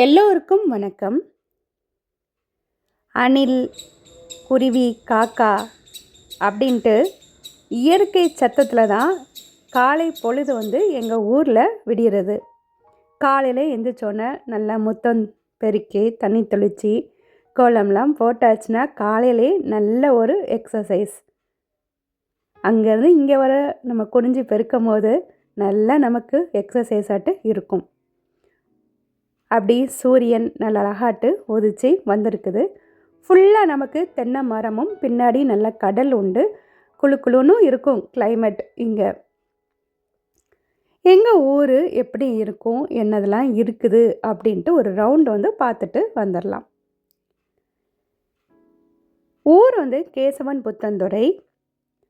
எல்லோருக்கும் வணக்கம். அணில் குருவி காக்கா அப்படின்ட்டு இயற்கை சத்தத்தில் தான் காலை பொழுது வந்து எங்கள் ஊரில் விடுகிறது காலையில் எந்திரிச்சோன்னே நல்லா முத்தம் பெருக்கி தண்ணி தெளித்து கோலம்லாம் போட்டாச்சுன்னா காலையிலே நல்ல ஒரு எக்ஸசைஸ் அங்கேருந்து இங்கே வர நம்ம குனிஞ்சு பெருக்கும் போது நல்லா நமக்கு எக்ஸசைஸ் ஆட்டு இருக்கும். அப்படி சூரியன் நல்ல அழகாட்டு உதிச்சு வந்திருக்குது. ஃபுல்லாக நமக்கு தென்னை மரமும் பின்னாடி நல்ல கடல் உண்டு. குளு குழுன்னு இருக்கும் கிளைமேட் இங்கே. எங்கள் ஊர் எப்படி இருக்கும் என்னதெல்லாம் இருக்குது அப்படின்ட்டு ஒரு ரவுண்டு வந்து பார்த்துட்டு வந்துடலாம் ஊர் வந்து கேசவன் புத்தந்துறை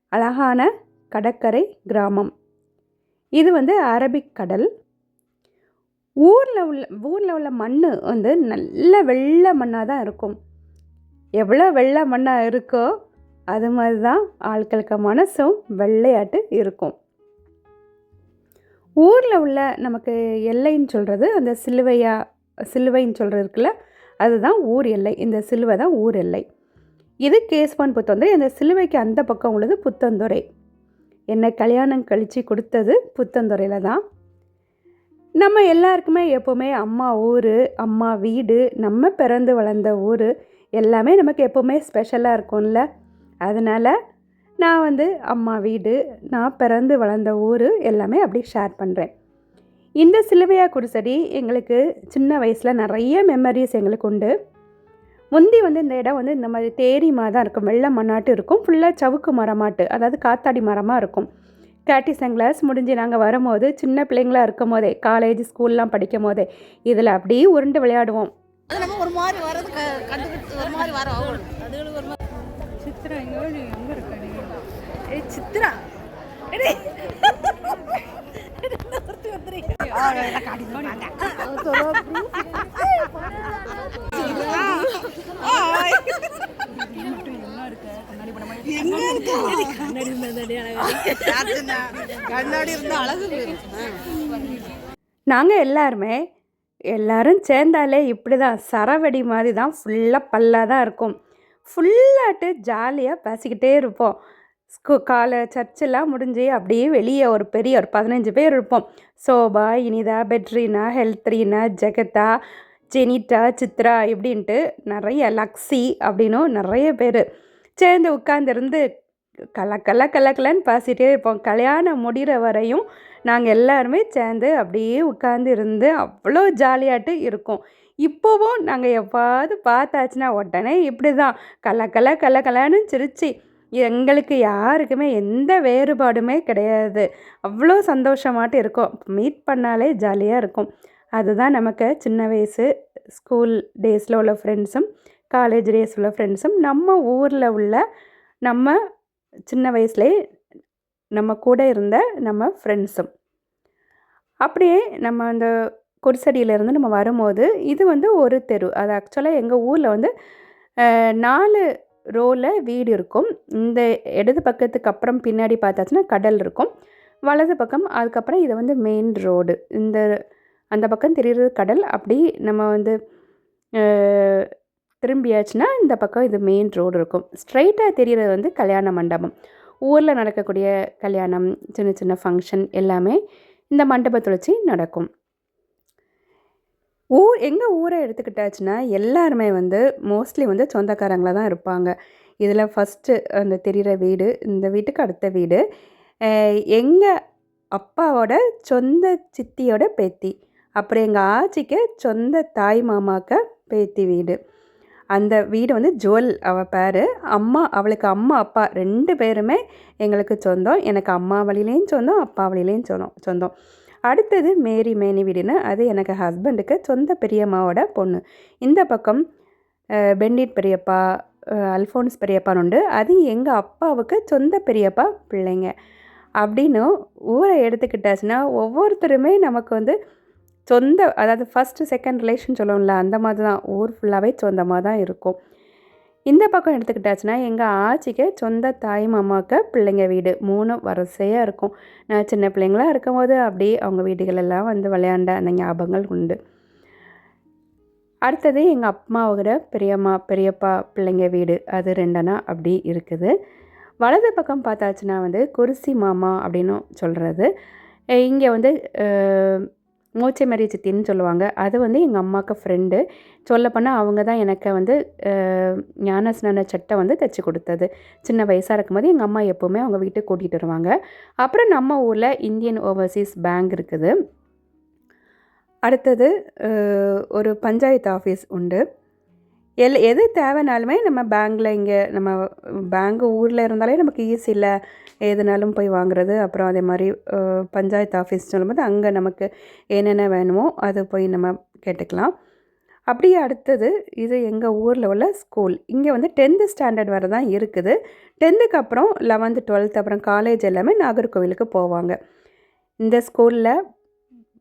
அழகான கடற்கரை கிராமம். இது வந்து அரபிக் கடல். ஊரில் உள்ள ஊரில் உள்ள மண் வந்து நல்ல வெள்ளை மண்ணாக தான் இருக்கும். எவ்வளோ வெள்ளை மண்ணாக இருக்கோ அது மாதிரி தான் ஆட்களுக்கு மனசும் வெள்ளையாட்டு இருக்கும். ஊரில் உள்ள நமக்கு எல்லைன்னு சொல்கிறது அந்த சிலுவையா சிலுவைன்னு சொல்கிறது இருக்குல்ல அதுதான் ஊர் எல்லை. இந்த சிலுவை தான் ஊர் எல்லை. இது கேஸ்வான் புத்தந்துரை அந்த சிலுவைக்கு அந்த பக்கம் உள்ளது புத்தந்துறை என்னை கல்யாணம் கழித்து கொடுத்தது புத்தந்துறையில் தான். நம்ம எல்லாருக்குமே எப்போவுமே அம்மா ஊர் அம்மா வீடு நம்ம பிறந்து வளர்ந்த ஊர் எல்லாமே நமக்கு எப்போவுமே ஸ்பெஷலாக இருக்கும்ல. அதனால் நான் வந்து அம்மா வீடு நான் பிறந்து வளர்ந்த ஊர் எல்லாமே அப்படி ஷேர் பண்ணுறேன் இந்த சிலுவையா குடிசடி எங்களுக்கு சின்ன வயசில் நிறைய மெமரிஸ் எங்களுக்கு உண்டு. முந்தி வந்து இந்த இடம் வந்து இந்த மாதிரி தேரிமா தான் இருக்கும் வெள்ளை மண்ணாட்டு இருக்கும் ஃபுல்லாக சவுக்கு மரமாட்டு அதாவது காத்தாடி மரமாக இருக்கும். கேட்டிசன் கிளாஸ் முடிஞ்சு நாங்கள் வரும்போது சின்ன பிள்ளைங்களா இருக்கும் போதே காலேஜ் ஸ்கூல்லாம் படிக்கும் போதே இதில் அப்படியே உருண்டு விளையாடுவோம். அது நம்ம ஒரு மாதிரி கண்டுக்கிட்டு ஒரு மாதிரி வர அதுகளுக்கு ஒரு மாதிரி சித்ரா எங்கே எங்கே இருக்காடி ஏய் சித்ரா. எடி. கண்ணாடி அழகு நாங்கள் எல்லாருமே எல்லாரும் சேர்ந்தாலே இப்படி தான் சரவெடி மாதிரி தான் ஃபுல்லாக பல்லாக தான் இருக்கும். ஃபுல்லாட்டு ஜாலியாக பேசிக்கிட்டே இருப்போம். ஸ்கூ காலை சர்ச்செல்லாம் முடிஞ்சு அப்படியே வெளியே ஒரு பெரிய ஒரு பதினஞ்சு பேர் இருப்போம். சோபா இனிதா பெட்ரினா ஹெல்த்ரீனா ஜெகதா ஜெனிட்டா சித்ரா இப்படின்ட்டு நிறைய லக்ஸி அப்படின்னும் நிறைய பேர் சேர்ந்து உட்காந்துருந்து கல கல கல பேசிகிட்டே இருப்போம். கல்யாணம் முடிகிற வரையும் நாங்கள் எல்லாருமே சேர்ந்து அப்படியே உட்காந்து இருந்து அவ்வளோ ஜாலியாட்டு இருக்கும். இப்போவும் நாங்கள் எப்பாவது பார்த்தாச்சுன்னா உடனே இப்படி தான் கல கல கல கலன்னு சிரிச்சு. எங்களுக்கு யாருக்குமே எந்த வேறுபாடுமே கிடையாது. அவ்வளோ சந்தோஷமாட்டு இருக்கும். மீட் பண்ணாலே ஜாலியாக இருக்கும். அதுதான் நமக்கு சின்ன வயசு ஸ்கூல் டேஸில் உள்ள ஃப்ரெண்ட்ஸும் காலேஜ் டேஸ் உள்ள ஃப்ரெண்ட்ஸும் நம்ம ஊரில் உள்ள நம்ம சின்ன வயசுலேயே நம்ம கூட இருந்த நம்ம ஃப்ரெண்ட்ஸும் அப்படியே நம்ம அந்த கொடிசடியிலேருந்து நம்ம வரும்போது இது வந்து ஒரு தெரு. அது ஆக்சுவலாக எங்கள் ஊரில் வந்து நாலு ரோவில் வீடு இருக்கும். இந்த இடது பக்கத்துக்கு அப்புறம் பின்னாடி பார்த்தாச்சுன்னா கடல் இருக்கும். வலது பக்கம் அதுக்கப்புறம் இது வந்து மெயின் ரோடு இந்த அந்த பக்கம் தெரியுறது கடல். அப்படி நம்ம வந்து திரும்பியாச்சுன்னா இந்த பக்கம் இது மெயின் ரோடு இருக்கும். ஸ்ட்ரைட்டாக தெரிகிறது வந்து கல்யாண மண்டபம். ஊரில் நடக்கக்கூடிய கல்யாணம் சின்ன சின்ன ஃபங்க்ஷன் எல்லாமே இந்த மண்டபத்தில் வச்சு நடக்கும். ஊர் எங்கள் ஊரை எடுத்துக்கிட்டாச்சுன்னா எல்லாருமே வந்து மோஸ்ட்லி வந்து சொந்தக்காரங்களாக தான் இருப்பாங்க. இதில் ஃபஸ்ட்டு அந்த தெரிகிற வீடு இந்த வீட்டுக்கு அடுத்த வீடு. எங்கள் அப்பாவோட சொந்த சித்தியோட பேத்தி. அப்புறம் எங்கள் ஆச்சிக்கு சொந்த தாய் மாமாக்க பேத்தி வீடு. அந்த வீடு வந்து ஜுவல். அவள் பேர் அம்மா அவளுக்கு அம்மா அப்பா ரெண்டு பேருமே எங்களுக்கு சொந்தம். எனக்கு அம்மா வழியிலையும் சொந்தம் அப்பா வழியிலையும் சொந்தம் சொந்தம். அடுத்தது மேரி மேனி வீடுன்னு அது எனக்கு ஹஸ்பண்டுக்கு சொந்த பெரியம்மாவோட பொண்ணு. இந்த பக்கம் பெண்டிட் பெரியப்பா அல்ஃபோன்ஸ் பெரியப்பான்னு உண்டு. அது எங்கள் அப்பாவுக்கு சொந்த பெரியப்பா பிள்ளைங்க. அப்படின்னு ஊரை எடுத்துக்கிட்டாச்சுன்னா ஒவ்வொருத்தருமே நமக்கு வந்து சொந்த அதாவது ஃபஸ்ட்டு செகண்ட் ரிலேஷன் சொல்லுவோம்ல அந்த மாதிரி தான் ஊர் ஃபுல்லாகவே சொந்தமாக தான் இருக்கும். இந்த பக்கம் எடுத்துக்கிட்டாச்சுன்னா எங்கள் ஆச்சிக்கு சொந்த தாய் மாமாவுக்கு பிள்ளைங்க வீடு. மூணு வரிசையாக இருக்கும். நான் சின்ன பிள்ளைங்களா இருக்கும்போது அப்படியே அவங்க வீடுகளெல்லாம் வந்து விளையாண்ட அந்த ஞாபகங்கள் உண்டு. அடுத்தது எங்கள் அம்மாவோட பெரியம்மா பெரியப்பா பிள்ளைங்க வீடு. அது ரெண்டனா அப்படி இருக்குது. வலது பக்கம் பார்த்தாச்சுன்னா வந்து குருசி மாமா அப்படின்னு சொல்கிறது இங்கே வந்து மோச்சை மரிய சித்தின்னு சொல்லுவாங்க. அது வந்து எங்கள் அம்மாவுக்கு ஃப்ரெண்டு சொல்லப்போனால் அவங்க தான் எனக்கு வந்து ஞானஸ்நான சட்டை வந்து தைச்சி கொடுத்தது. சின்ன வயசாக இருக்கும்போது எங்கள் அம்மா எப்போவுமே அவங்க வீட்டுக்கு கூட்டிகிட்டு வருவாங்க. அப்புறம் நம்ம ஊரில் இந்தியன் ஓவர்சீஸ் பேங்க் இருக்குது. அடுத்தது ஒரு பஞ்சாயத்து ஆஃபீஸ் உண்டு. எல் எது தேவைனாலுமே நம்ம பேங்க்கில் இங்கே நம்ம பேங்க் ஊரில் இருந்தாலே நமக்கு ஈஸி இல்லை எதுனாலும் போய் வாங்குறது. அப்புறம் அதே மாதிரி பஞ்சாயத்து ஆஃபீஸ் சொல்லும்போது அங்கே நமக்கு என்னென்ன வேணுமோ அது போய் நம்ம கேட்டுக்கலாம். அப்படியே அடுத்தது இது எங்கள் ஊரில் உள்ள ஸ்கூல். இங்கே வந்து டென்த்து ஸ்டாண்டர்ட் வரை தான் இருக்குது. டென்த்துக்கு அப்புறம் லெவன்த்து டுவெல்த் அப்புறம் காலேஜ் எல்லாமே நாகர்கோவிலுக்கு போவாங்க. இந்த ஸ்கூலில்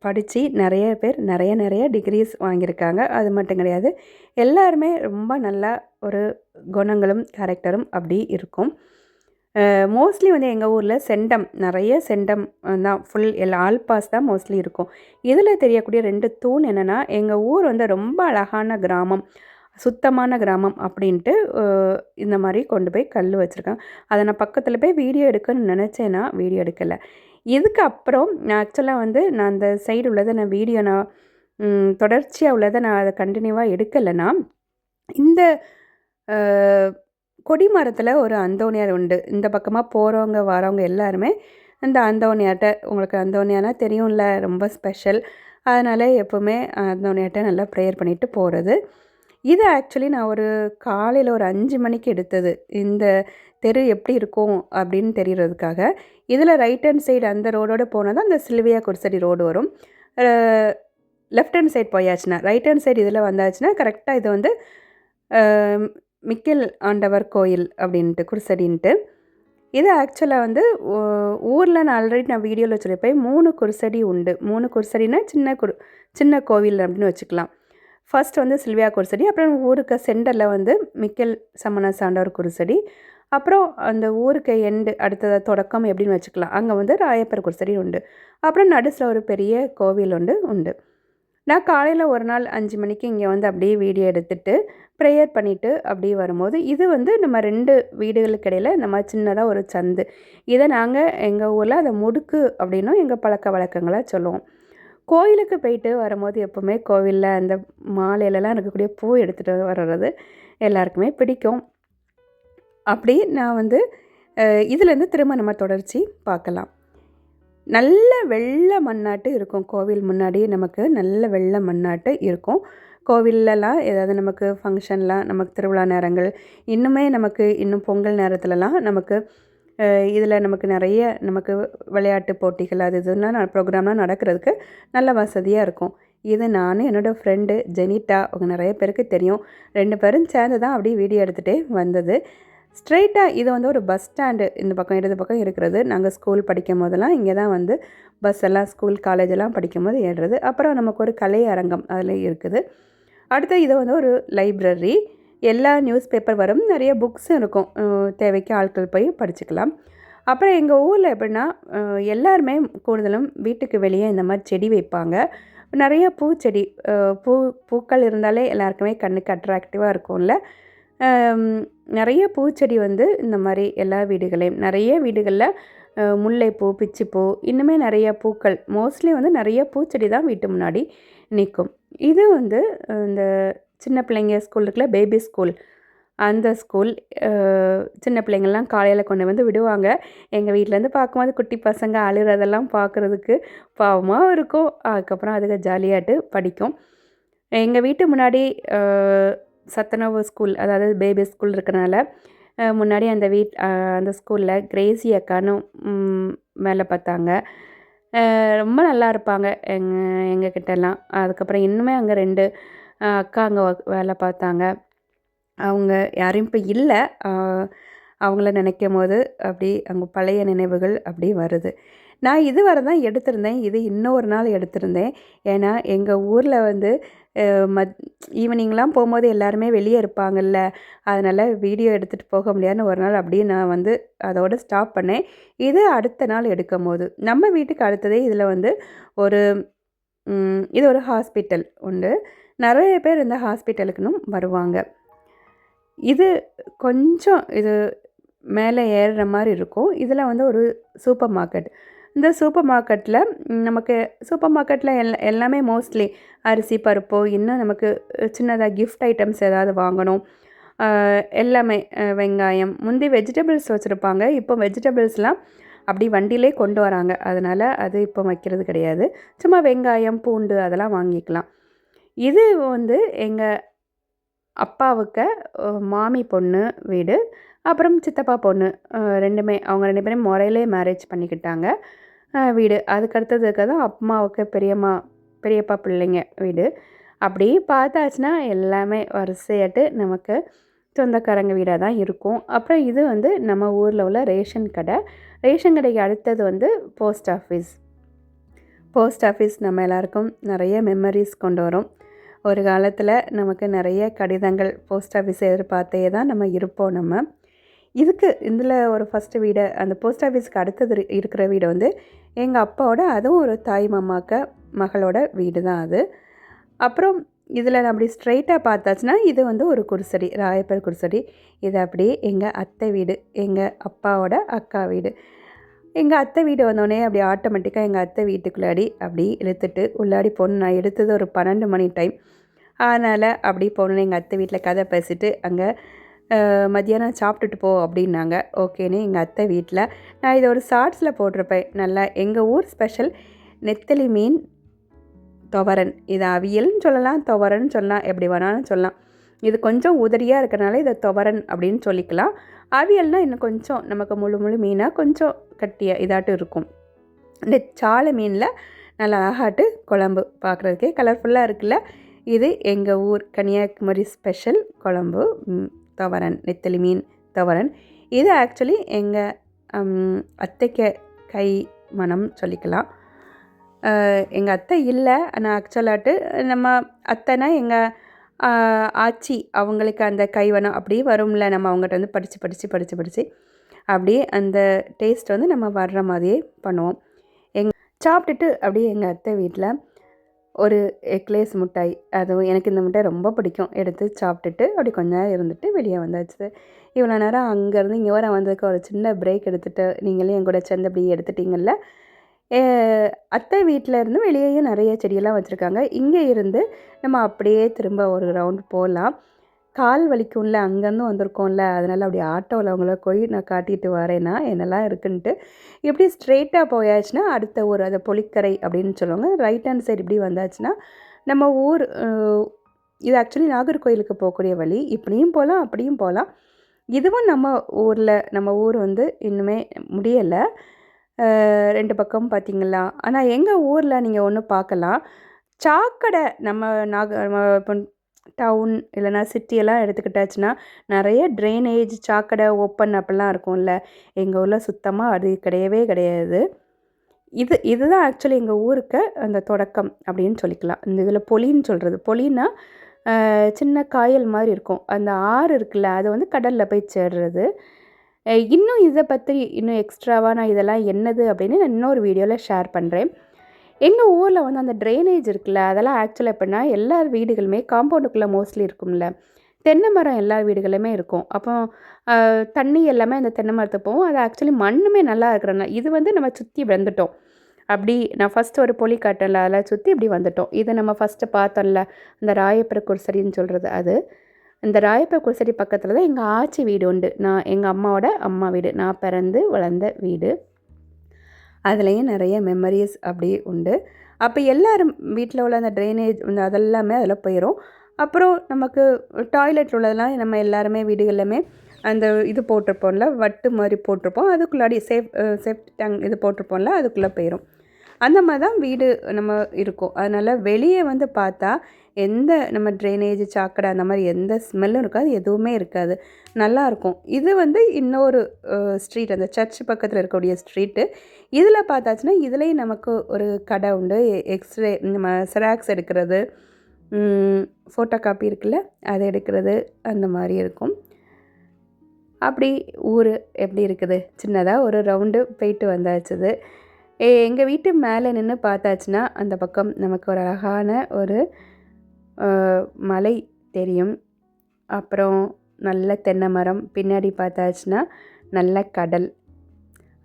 படித்து நிறைய பேர் நிறைய நிறைய டிகிரிஸ் வாங்கியிருக்காங்க. அது மட்டும் கிடையாது. எல்லாருமே ரொம்ப நல்ல ஒரு குணங்களும் கேரக்டரும் அப்படி இருக்கும். மோஸ்ட்லி வந்து எங்கள் ஊரில் செண்டம் நிறைய செண்டம் தான் ஃபுல் எல்லா ஆல் பாஸ் தான் மோஸ்ட்லி இருக்கும். இதில் தெரியக்கூடிய ரெண்டு தூண் என்னென்னா எங்கள் ஊர் வந்து ரொம்ப அழகான கிராமம் சுத்தமான கிராமம் அப்படின்ட்டு இந்த மாதிரி கொண்டு போய் கல் வச்சுருக்காங்க. அதை நான் பக்கத்தில் போய் வீடியோ எடுக்கணும்னு நினச்சேன்னா வீடியோ எடுக்கலை. இதுக்கு அப்புறம் நான் ஆக்சுவலாக வந்து நான் அந்த சைடு உள்ளதை நான் வீடியோ நான் தொடர்ச்சியாக உள்ளதை நான் அதை கண்டினியூவாக எடுக்கலைன்னா இந்த கொடி மரத்தில் ஒரு அந்தோனியார் உண்டு. இந்த பக்கமாக போகிறவங்க வரவங்க எல்லாருமே இந்த அந்தோணியார்ட்ட உங்களுக்கு அந்தோனியானா தெரியும்ல ரொம்ப ஸ்பெஷல் அதனால் எப்போவுமே அந்தோனியார்ட்ட நல்லா ப்ரேயர் பண்ணிவிட்டு போகிறது இது ஆக்சுவலி நான் ஒரு காலையில் ஒரு அஞ்சு மணிக்கு எடுத்தது. இந்த தெரு எப்படி இருக்கும் அப்படின்னு தெரிகிறதுக்காக இதில் ரைட் ஹேண்ட் சைடு அந்த ரோடோட போனால் தான் அந்த சில்வியா குர்சடி ரோடு வரும். லெஃப்ட் ஹேண்ட் சைடு போயாச்சுன்னா ரைட் ஹேண்ட் சைடு இதில் வந்தாச்சுன்னா கரெக்டாக இது வந்து மிக்கில் ஆண்டவர் கோயில் அப்படின்ட்டு குருசடின்ட்டு. இது ஆக்சுவலாக வந்து ஊரில் நான் ஆல்ரெடி நான் வீடியோவில் வச்சுருப்பேன் மூணு குருசடி உண்டு. மூணு குருசடினா சின்ன குரு சின்ன கோவில் அப்படின்னு வச்சுக்கலாம். ஃபர்ஸ்ட் வந்து சில்வியா குருசடி அப்புறம் ஊருக்கு சென்டரில் வந்து மிக்கல் சமண சாண்டவர் குருசடி. அப்புறம் அந்த ஊருக்கு எண்டு அடுத்தது தொடக்கம் எப்படின்னு வச்சுக்கலாம். அங்கே வந்து ராயப்பர் குருசடி உண்டு. அப்புறம் நடுசில் ஒரு பெரிய கோவில் உண்டு உண்டு. நான் காலையில் ஒரு நாள் அஞ்சு மணிக்கு இங்கே வந்து அப்படியே வீடியோ எடுத்துட்டு ப்ரேயர் பண்ணிவிட்டு அப்படியே வரும்போது இது வந்து நம்ம ரெண்டு வீடுகளுக்கு இடையில் நம்ம சின்னதாக ஒரு சந்து. இதை நாங்கள் எங்கள் ஊரில் அதை முடுக்கு அப்படின்னும் எங்கள் பழக்க வழக்கங்களை சொல்லுவோம். கோயிலுக்கு போயிட்டு வரும்போது எப்போவுமே கோவிலில் அந்த மாலையிலலாம் இருக்கக்கூடிய பூ எடுத்துகிட்டு வர்றது எல்லாருக்குமே பிடிக்கும். அப்படி நான் வந்து இதுலேருந்து திரும்ப நம்ம தொடர்ச்சி பார்க்கலாம். நல்ல வெள்ளை மண்ணாட்டு இருக்கும். கோவில் முன்னாடி நமக்கு நல்ல வெள்ளை மண்ணாட்டு இருக்கும். கோவில்லலாம் ஏதாவது நமக்கு ஃபங்க்ஷன்லாம் நமக்கு திருவிழா நேரங்கள் இன்னுமே நமக்கு இன்னும் பொங்கல் நேரத்துலலாம் நமக்கு இதில் நமக்கு நிறைய நமக்கு விளையாட்டு போட்டிகள் அது இதுலாம் ப்ரோக்ராம்லாம் நடக்கிறதுக்கு நல்ல வசதியாக இருக்கும். இது நான் என்னோடய ஃப்ரெண்டு ஜெனிட்டா அவங்க நிறைய பேருக்கு தெரியும். ரெண்டு பேரும் சேர்ந்து தான் அப்படியே வீடியோ எடுத்துகிட்டே வந்தது. ஸ்ட்ரெயிட்டாக இது வந்து ஒரு பஸ் ஸ்டாண்டு இந்த பக்கம் இடது பக்கம் இருக்கிறது. நாங்கள் ஸ்கூல் படிக்கும் போதெல்லாம் இங்கே தான் வந்து பஸ் எல்லாம் ஸ்கூல் காலேஜ் எல்லாம் படிக்கும் போது ஏறுறது. அப்புறம் நமக்கு ஒரு கலை அரங்கம் அதில் இருக்குது. அடுத்து இது வந்து ஒரு லைப்ரரி. எல்லா நியூஸ் பேப்பர் வரும். நிறைய புக்ஸும் இருக்கும். தேவைக்கு ஆட்கள் போய் படிச்சுக்கலாம். அப்புறம் எங்கள் ஊரில் எப்படின்னா எல்லாருமே கூடுதலும் வீட்டுக்கு வெளியே இந்த மாதிரி செடி வைப்பாங்க. நிறைய பூச்செடி பூ பூக்கள் இருந்தாலே எல்லாருக்குமே கண்ணுக்கு அட்ராக்டிவாக இருக்கும்ல. நிறைய பூச்செடி வந்து இந்த மாதிரி எல்லா வீடுகளையும் நிறைய வீடுகளில் முல்லைப்பூ பிச்சிப்பூ இன்னுமே நிறைய பூக்கள் மோஸ்ட்லி வந்து நிறைய பூச்செடி தான் வீட்டு முன்னாடி நிற்கும். இது வந்து இந்த சின்ன பிள்ளைங்க ஸ்கூல் இருக்குல்ல பேபி ஸ்கூல் அந்த ஸ்கூல் சின்ன பிள்ளைங்கள்லாம் காலையில் கொண்டு வந்து விடுவாங்க. எங்கள் வீட்டிலேருந்து பார்க்கும்போது குட்டி பசங்க அழுறதெல்லாம் பார்க்குறதுக்கு பாவமாக இருக்கும். அதுக்கப்புறம் அதுக்கு ஜாலியாட்டு படிக்கும். எங்கள் வீட்டு முன்னாடி சத்தனவு ஸ்கூல் அதாவது பேபி ஸ்கூல் இருக்கறனால முன்னாடி அந்த வீட் அந்த ஸ்கூலில் கிரேசி அக்கான்னு வேலை பார்த்தாங்க. ரொம்ப நல்லா இருப்பாங்க எங்கள் எங்ககிட்டலாம் அதுக்கப்புறம் இன்னுமே அங்கே ரெண்டு அக்கா அங்கே வேலை பார்த்தாங்க. அவங்க யாரும் இப்போ இல்லை. அவங்கள நினைக்கும் போது அப்படி அங்கே பழைய நினைவுகள் அப்படி வருது. நான் இது வரை தான் எடுத்திருந்தேன். இது இன்னொரு நாள் எடுத்திருந்தேன். ஏன்னா எங்கள் ஊரில் வந்து மத் ஈவினிங்லாம் போகும்போது எல்லாருமே வெளியே இருப்பாங்கல்ல. அதனால் வீடியோ எடுத்துகிட்டு போக முடியாதுன்னு ஒரு நாள் அப்படியே நான் வந்து அதோட ஸ்டாப் பண்ணேன். இது அடுத்த நாள் எடுக்கும் போது நம்ம வீட்டுக்கு அடுத்ததே இதில் வந்து ஒரு இது ஒரு ஹாஸ்பிட்டல் உண்டு. நிறைய பேர் இந்த ஹாஸ்பிட்டலுக்குன்னு வருவாங்க. இது கொஞ்சம் இது மேலே ஏறுற மாதிரி இருக்கும். இதில் வந்து ஒரு சூப்பர் மார்க்கெட். இந்த சூப்பர் மார்க்கெட்டில் நமக்கு சூப்பர் மார்க்கெட்டில் எல் எல்லாமே மோஸ்ட்லி அரிசி பருப்பு இன்னும் நமக்கு சின்னதாக கிஃப்ட் ஐட்டம்ஸ் ஏதாவது வாங்கணும். எல்லாமே வெங்காயம் முந்தி வெஜிடபிள்ஸ் வச்சுருப்பாங்க இப்போ வெஜிடபிள்ஸ்லாம் அப்படி வண்டியிலே கொண்டு வராங்க. அதனால் அது இப்போ வைக்கிறது கிடையாது. சும்மா வெங்காயம் பூண்டு அதெல்லாம் வாங்கிக்கலாம். இது வந்து எங்கள் அப்பாவுக்கு மாமி பொண்ணு வீடு அப்புறம் சித்தப்பா பொண்ணு ரெண்டுமே அவங்க ரெண்டு பேரும் முறையிலே மேரேஜ் பண்ணிக்கிட்டாங்க. வீடு. அதுக்கடுத்ததுக்கு தான் அம்மாவுக்கு பெரியம்மா பெரியப்பா பிள்ளைங்க வீடு. அப்படி பார்த்தாச்சுன்னா எல்லாமே வரிசையாட்டு நமக்கு சொந்தக்காரங்க வீடாக தான் இருக்கும். அப்புறம் இது வந்து நம்ம ஊரில் உள்ள ரேஷன் கடை. ரேஷன் கடைக்கு அடுத்தது வந்து போஸ்ட் ஆஃபீஸ். போஸ்ட் ஆஃபீஸ் நம்ம எல்லாருக்கும் நிறைய மெமரிஸ் கொண்டு வரும். ஒரு காலத்தில் நமக்கு நிறைய கடிதங்கள் போஸ்ட் ஆஃபீஸ் எதிர்பார்த்தே தான் நம்ம இருப்போம் நம்ம. இதுக்கு இதில் ஒரு ஃபஸ்ட்டு வீடு அந்த போஸ்ட் ஆஃபீஸ்க்கு அடுத்தது இருக்கிற வீடு வந்து எங்கள் அப்பாவோட அதுவும் ஒரு தாய் மாமாக்க மகளோட வீடு தான் அது. அப்புறம் இதில் நான் அப்படி ஸ்ட்ரைட்டாக பார்த்தாச்சுன்னா இது வந்து ஒரு குருசடி ராயப்பர் குருசடி. இது அப்படியே எங்கள் அத்தை வீடு எங்கள் அப்பாவோட அக்கா வீடு. எங்கள் அத்தை வீடு வந்தோடனே அப்படி ஆட்டோமேட்டிக்காக எங்கள் அத்தை வீட்டுக்குள்ளாடி அப்படி இழுத்துட்டு உள்ளாடி போகணும் நான் எடுத்தது ஒரு பன்னெண்டு மணி டைம் அதனால் அப்படி போகணும் எங்கள் அத்தை வீட்டில் கதை பேசிட்டு அங்கே மத்தியானம் சாப்பிட்டுட்டு போ அப்படின்னாங்க. ஓகேன்னு எங்கள் அத்தை வீட்டில் நான் இதை ஒரு ஷார்ட்ஸில் போட்டிருப்பேன். நல்லா எங்கள் ஊர் ஸ்பெஷல் நெத்தலி மீன் துவரன். இது அவியல்னு சொல்லலாம் துவரன்னு சொல்லலாம் எப்படி வேணாலும் சொல்லலாம். இது கொஞ்சம் உதறியாக இருக்கிறனால இதை துவரன் அப்படின்னு சொல்லிக்கலாம். அவியல்னால் இன்னும் கொஞ்சம் நமக்கு முழு முழு மீனாக கொஞ்சம் கட்டியாக இதாட்டும் இருக்கும். இந்த சாலை மீனில் நல்லா அழகாட்டு குழம்பு பார்க்குறதுக்கே கலர்ஃபுல்லாக இருக்குல்ல. இது எங்கள் ஊர் கன்னியாகுமரி ஸ்பெஷல் குழம்பு. துவரன் நெத்தலி மீன் துவரன் இது ஆக்சுவலி எங்கள் அத்தைக்கு கை மனம் சொல்லிக்கலாம். எங்கள் அத்தை இல்லை. ஆனால் ஆக்சுவலாட்டு நம்ம அத்தைனா எங்கள் ஆச்சி அவங்களுக்கு அந்த கைவனம் அப்படியே வரும்ல. நம்ம அவங்ககிட்ட வந்து படித்து படித்து படித்து படித்து அப்படியே அந்த டேஸ்ட் வந்து நம்ம வர்ற மாதிரியே பண்ணுவோம். எங் சாப்பிட்டுட்டு அப்படியே எங்கள் அத்தை வீட்டில் ஒரு எக்லேஸ் மிட்டாய். அதுவும் எனக்கு இந்த மிட்டாய் ரொம்ப பிடிக்கும். எடுத்து சாப்பிட்டுட்டு அப்படி கொஞ்ச நேரம் இருந்துட்டு வெளியே வந்தாச்சு. இவ்வளோ நேரம் அங்கேருந்து இங்கே வர வந்ததுக்கு ஒரு சின்ன பிரேக் எடுத்துகிட்டு நீங்களே என் கூட சேர்ந்து அப்படி எடுத்துட்டீங்கல்ல. ஏ, அத்தை வீட்டில் இருந்து வெளியேயும் நிறைய செடியெல்லாம் வச்சுருக்காங்க. இங்கே இருந்து நம்ம அப்படியே திரும்ப ஒரு ரவுண்ட் போகலாம். கால் வலிக்கும்ல அங்கேருந்து வந்திருக்கோம்ல அதனால் அப்படி ஆட்டோவில் அவங்கள போய் நான் காட்டிட்டு வரேன்னா என்னெல்லாம் இருக்குன்ட்டு இப்படி ஸ்ட்ரெயிட்டாக போயாச்சுன்னா அடுத்த ஊர் அதை பொலிக்கரை அப்படின்னு சொல்லுவாங்க. ரைட் ஹேண்ட் சைடு இப்படி வந்தாச்சுன்னா நம்ம ஊர் இது ஆக்சுவலி நாகர்கோயிலுக்கு போகக்கூடிய வழி. இப்படியும் போகலாம் அப்படியும் போகலாம். இதுவும் நம்ம ஊரில் நம்ம ஊர் வந்து இன்னுமே முடியலை. ரெண்டு பக்கம் பார்த்தீங்களா? ஆனால் எங்கள் ஊரில் நீங்கள் ஒன்று பார்க்கலாம். சாக்கடை நம்ம நாக நம்ம இப்போ டவுன் இல்லைனா சிட்டியெல்லாம் எடுத்துக்கிட்டாச்சுன்னா நிறைய ட்ரைனேஜ் சாக்கடை ஓப்பன் அப்படிலாம் இருக்கும்ல. எங்கள் ஊரில் சுத்தமாக அது கிடையவே கிடையாது. இது இதுதான் ஆக்சுவலி எங்கள் ஊருக்கு அந்த தொடக்கம் அப்படின்னு சொல்லிக்கலாம். இந்த இதில் பொலின்னு சொல்கிறது பொலின்னா சின்ன காயல் மாதிரி இருக்கும். அந்த ஆறு இருக்குல்ல அது வந்து கடலில் போய் சேர்றது. இன்னும் இதை பற்றி இன்னும் எக்ஸ்ட்ராவாக நான் இதெல்லாம் என்னது அப்படின்னு நான் இன்னொரு வீடியோவில் ஷேர் பண்ணுறேன் எங்கள் ஊரில் வந்து அந்த ட்ரைனேஜ் இருக்குல்ல அதெல்லாம் ஆக்சுவலாக எப்படின்னா எல்லா வீடுகளுமே காம்பவுண்டுக்குள்ளே மோஸ்ட்லி இருக்கும்ல. தென்னை மரம் எல்லா வீடுகளுமே இருக்கும். அப்போ தண்ணி எல்லாமே அந்த தென்னை மரத்தை போகும். அது ஆக்சுவலி மண்ணுமே நல்லா இருக்கிறனால இது வந்து நம்ம சுற்றி வந்துட்டோம். அப்படி நான் ஃபஸ்ட்டு ஒரு பொலி காட்டல அதில் சுற்றி இப்படி வந்துட்டோம். இதை நம்ம ஃபஸ்ட்டு பார்த்தோம்ல அந்த ராயப்பர குர்சரின்னு சொல்கிறது அது. இந்த ராயப்பர் குர்சரி பக்கத்தில் தான் எங்கள் ஆச்சி வீடு உண்டு. நான் எங்கள் அம்மாவோட அம்மா வீடு. நான் பிறந்து வளர்ந்த வீடு. அதுலேயும் நிறைய மெமரிஸ் அப்படி உண்டு. அப்போ எல்லாரும் வீட்டில் உள்ள அந்த ட்ரைனேஜ் இந்த அதெல்லாமே அதில் போயிடும் அப்புறம் நமக்கு டாய்லெட் உள்ளதெல்லாம் நம்ம எல்லாருமே வீடுகளிலுமே அந்த இது போட்டிருப்போம்ல வட்டு மாதிரி போட்டிருப்போம். அதுக்குள்ளாடி சேஃப் சேஃப்டி டேங் இது போட்டிருப்போம்ல அதுக்குள்ளே போயிடும் அந்த மாதிரி தான் வீடு நம்ம இருக்கும். அதனால் வெளியே வந்து பார்த்தா எந்த நம்ம ட்ரைனேஜ் சாக்கடை அந்த மாதிரி எந்த ஸ்மெல்லும் இருக்காது எதுவுமே இருக்காது. நல்லா இருக்கும் இது வந்து இன்னொரு ஸ்ட்ரீட் அந்த சர்ச் பக்கத்தில் இருக்கக்கூடிய ஸ்ட்ரீட்டு இதில் பார்த்தாச்சுன்னா இதுலேயும் நமக்கு ஒரு கடை உண்டு. எக்ஸ்ரே நம்ம செராக்ஸ் எடுக்கிறது ஃபோட்டோ காப்பி இருக்குல்ல அதை எடுக்கிறது அந்த மாதிரி இருக்கும். அப்படி ஊர் எப்படி இருக்குது? சின்னதாக ஒரு ரவுண்டு போயிட்டு வந்தாச்சுது. எங்கள் வீட்டு மேலே நின்று பார்த்தாச்சுன்னா அந்த பக்கம் நமக்கு ஒரு அழகான ஒரு மலை தெரியும். அப்புறம் நல்ல தென்னை மரம் பின்னாடி பார்த்தாச்சுன்னா நல்ல கடல்.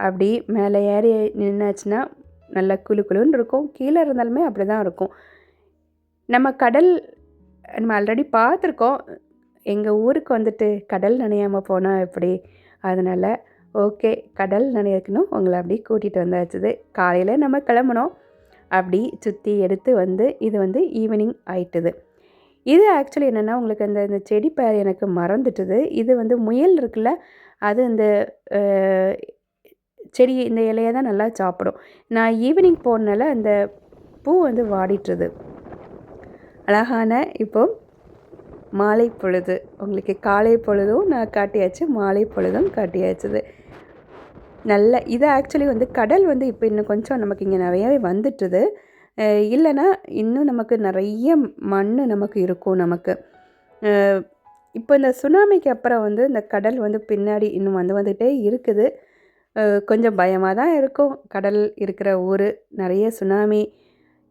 அப்படி மேலே ஏறி நின்னாச்சுன்னா நல்ல குளு குளுன்னு இருக்கும். கீழே இருந்தாலுமே அப்படி தான் இருக்கும். நம்ம கடல் நம்ம ஆல்ரெடி பார்த்துருக்கோம். எங்கள் ஊருக்கு வந்துட்டு கடல் நனையாமல் போனால் எப்படி? அதனால் ஓகே கடல் நனையக்கணும். உங்களை அப்படி கூட்டிகிட்டு வந்தாச்சுது. காலையில் நம்ம கிளம்புனோம். அப்படி சுற்றி எடுத்து வந்து இது வந்து ஈவினிங் ஆயிட்டுது. இது ஆக்சுவலி என்னென்னா உங்களுக்கு அந்த இந்த செடி பேர் எனக்கு மறந்துட்டுது. இது வந்து முயல் இருக்குல்ல அது இந்த செடி இந்த இலையை தான் நல்லா சாப்பிடும். நான் ஈவினிங் போனால அந்த பூ வந்து வாடிட்டுருது. அழகான இப்போ மாலை பொழுது உங்களுக்கு காலை பொழுதும் நான் காட்டியாச்சு மாலை பொழுதும் காட்டியாச்சுது. நல்ல இது ஆக்சுவலி வந்து கடல் வந்து இப்போ இன்னும் கொஞ்சம் நமக்கு இங்கே நிறையாவே வந்துட்டுது. இல்லைன்னா இன்னும் நமக்கு நிறைய மண் நமக்கு இருக்கும் நமக்கு. இப்போ இந்த சுனாமிக்கு அப்புறம் வந்து இந்த கடல் வந்து பின்னாடி இன்னும் வந்து வந்துகிட்டே இருக்குது. கொஞ்சம் பயமாக தான் இருக்கும். கடல் இருக்கிற ஊர் நிறைய சுனாமி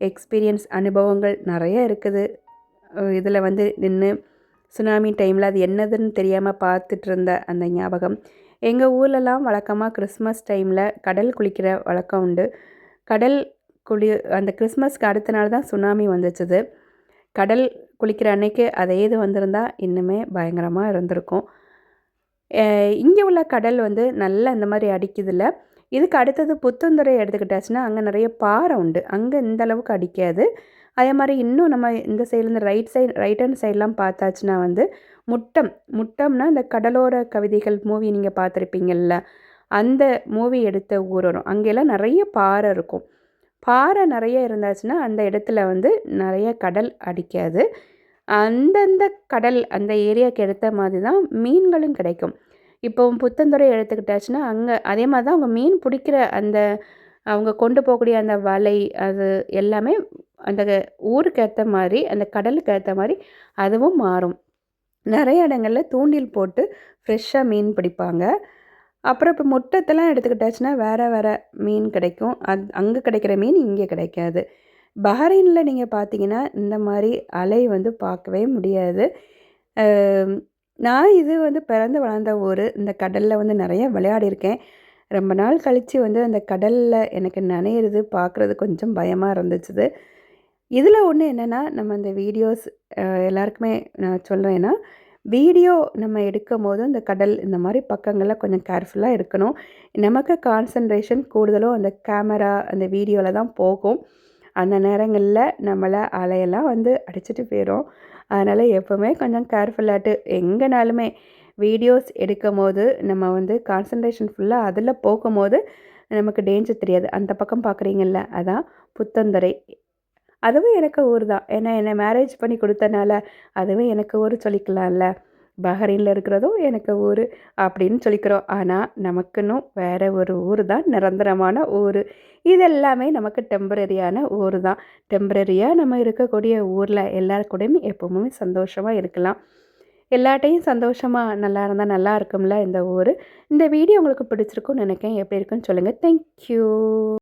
எக்ஸ்பீரியன்ஸ் அனுபவங்கள் நிறைய இருக்குது. இதில் வந்து நின்று சுனாமி டைமில் அது என்னதுன்னு தெரியாமல் பார்த்துட்டு இருந்த அந்த ஞாபகம். எங்கள் ஊர்லலாம் வழக்கமாக கிறிஸ்மஸ் டைமில் கடல் குளிக்கிற வழக்கம் உண்டு. கடல் குளி அந்த கிறிஸ்மஸ்க்கு அடுத்த நாள் தான் சுனாமி வந்துச்சுது. கடல் குளிக்கிற அன்னைக்கு அதே இது வந்திருந்தா இன்னுமே பயங்கரமாக இருந்திருக்கும். இங்கே உள்ள கடல் வந்து நல்லா இந்த மாதிரி அடிக்குதில்ல. இதுக்கு அடுத்தது புத்தந்துறை எடுத்துக்கிட்டாச்சுன்னா அங்கே நிறைய பாறை உண்டு. அங்கே இந்த அளவுக்கு அடிக்காது. அதே மாதிரி இன்னும் நம்ம இந்த சைட்லேருந்து ரைட் சைடு ரைட் ஹேண்ட் சைட்லாம் பார்த்தாச்சுன்னா வந்து முட்டம். முட்டம்னா இந்த கடலோர கவிதைகள் மூவி நீங்கள் பார்த்துருப்பீங்கள்ல அந்த மூவி எடுத்த ஊர் வரும் அங்கெல்லாம் நிறைய பாறை இருக்கும். பாறை நிறைய இருந்தாச்சுன்னா அந்த இடத்துல வந்து நிறைய கடல் அடிக்காது. அந்தந்த கடல் அந்த ஏரியாவுக்கு எடுத்த மாதிரி தான் மீன்களும் கிடைக்கும். இப்போ புத்தந்துறை எடுத்துக்கிட்டாச்சுன்னா அங்கே அதே மாதிரி தான் அவங்க மீன் பிடிக்கிற அந்த அவங்க கொண்டு போகக்கூடிய அந்த வலை அது எல்லாமே அந்த ஊருக்கு ஏற்ற மாதிரி அந்த கடலுக்கு ஏற்ற மாதிரி அதுவும் மாறும். நிறைய இடங்களில் தூண்டில் போட்டு ஃப்ரெஷ்ஷாக மீன் பிடிப்பாங்க. அப்புறம் இப்போ முட்டத்தெல்லாம் எடுத்துக்கிட்டாச்சுன்னா வேறு வேறு மீன் கிடைக்கும். அந் அங்கே கிடைக்கிற மீன் இங்கே கிடைக்காது. பஹ்ரைனில் நீங்கள் பார்த்தீங்கன்னா இந்த மாதிரி அலை வந்து பார்க்கவே முடியாது. நான் இது வந்து பிறந்து வளர்ந்த ஊர். இந்த கடலில் வந்து நிறைய விளையாடிருக்கேன் ரொம்ப நாள் கழித்து வந்து அந்த கடலில் எனக்கு நனையிறது பார்க்குறது கொஞ்சம் பயமாக இருந்துச்சுது. இதில் ஒன்று என்னென்னா நம்ம இந்த வீடியோஸ் எல்லாருக்குமே நான் சொல்கிறேன்னா வீடியோ நம்ம எடுக்கும் போது இந்த கடல் இந்த மாதிரி பக்கங்களில் கொஞ்சம் கேர்ஃபுல்லாக இருக்கணும். நமக்கு கான்சன்ட்ரேஷன் கூடுதலும் அந்த கேமரா அந்த வீடியோவில் தான் போகும். அந்த நேரங்களில் நம்மளை அலையெல்லாம் வந்து அடிச்சிட்டு போயிடும். அதனால் எப்போவுமே கொஞ்சம் கேர்ஃபுல்லாட்டு எங்கேனாலுமே வீடியோஸ் எடுக்கும் போது நம்ம வந்து கான்சன்ட்ரேஷன் ஃபுல்லாக அதில் போகும்போது நமக்கு டேஞ்சர் தெரியாது. அந்த பக்கம் பார்க்குறீங்கல்ல அதான் புத்தந்தரை அதுவும் எனக்கு ஊர் தான். ஏன்னா என்னை மேரேஜ் பண்ணி கொடுத்தனால அதுவும் எனக்கு ஊர் சொல்லிக்கலாம்ல. பஹ்ரைனில் இருக்கிறதும் எனக்கு ஊர் அப்படின்னு சொல்லிக்கிறோம். ஆனால் நமக்குன்னும் வேறு ஒரு ஊர் தான் நிரந்தரமான ஊர். இதெல்லாமே நமக்கு டெம்பரரியான ஊர் தான். டெம்பரரியாக நம்ம இருக்கக்கூடிய ஊரில் எல்லார் கூடயுமே சந்தோஷமாக இருக்கலாம். எல்லாட்டையும் சந்தோஷமாக நல்லா இருந்தால் நல்லா இருக்கும்ல இந்த ஊர். இந்த வீடியோ உங்களுக்கு பிடிச்சிருக்கும்னு நினைக்கிறேன். எப்படி இருக்குன்னு சொல்லுங்கள் தேங்க்யூ